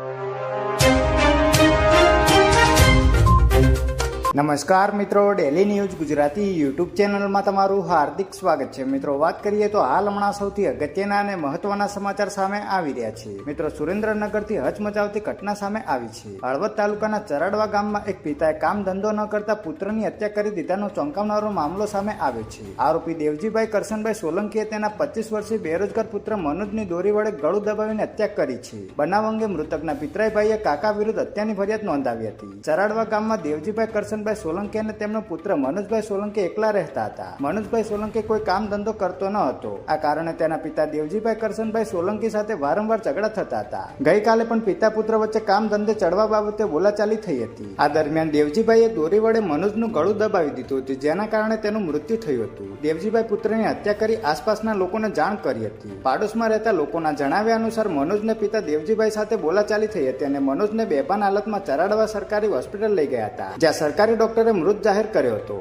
you. નમસ્કાર મિત્રો daily news Gujarati YouTube ચેનલમાં તમારું હાર્દિક સ્વાગત છે. મિત્રો, વાત કરીએ તો હાલ હમણાં સૌથી અગત્યના અને મહત્વના સમાચાર સામે આવી રહ્યા છે. મિત્રો, સુરેન્દ્રનગરથી હચમચાવતી ઘટના સામે આવી છે. હળવદ તાલુકાના ચરાડવા ગામમાં એક પિતાએ કામ ધંધો ન કરતા પુત્રની હત્યા કરી દીધાનો ચોંકાવનારો મામલો સામે આવ્યો છે. આરોપી દેવજીભાઈ કરશનભાઈ સોલંકીએ તેના પચીસ વર્ષીય બેરોજગાર પુત્ર મનોજની દોરી વડે ગળું દબાવીને હત્યા કરી છે. બનાવ અંગે મૃતકના પિતરાઈભાઈએ કાકા વિરુદ્ધ હત્યાની ફરિયાદ નોંધાવી હતી. ચરાડવા ગામમાં દેવજીભાઈ કરશનભાઈ સોલંકી અને તેમનો પુત્ર મનોજભાઈ સોલંકી એકલા રહેતા હતા. મનોજભાઈ સોલંકી કોઈ કામ ધંધો કરતો ન હતો. આ કારણે તેના પિતા દેવજીભાઈ કરશનભાઈ સોલંકી સાથે વારંવાર ઝઘડા થતા હતા. ગઈકાલે પણ પિતા પુત્ર વચ્ચે કામ ધંધે ચડવા બાબતે બોલાચાલી થઈ હતી. આ દરમિયાન દેવજીભાઈએ દોરી વડે મનોજનું ગળું દબાવી દીધું હતું, જેના કારણે તેનું મૃત્યુ થયું હતું. દેવજીભાઈ પુત્રની હત્યા કરી આસપાસના લોકોને જાણ કરી હતી. પાડોશમાં રહેતા લોકોના જણાવ્યા અનુસાર મનોજને પિતા દેવજીભાઈ સાથે બોલાચાલી થઈ હતી અને મનોજને બેભાન હાલતમાં ચરાડવા સરકારી હોસ્પિટલ લઈ ગયા હતા. જ્યાં સરકારી ડોક્ટરે મૃત જાહેર કર્યો હતો.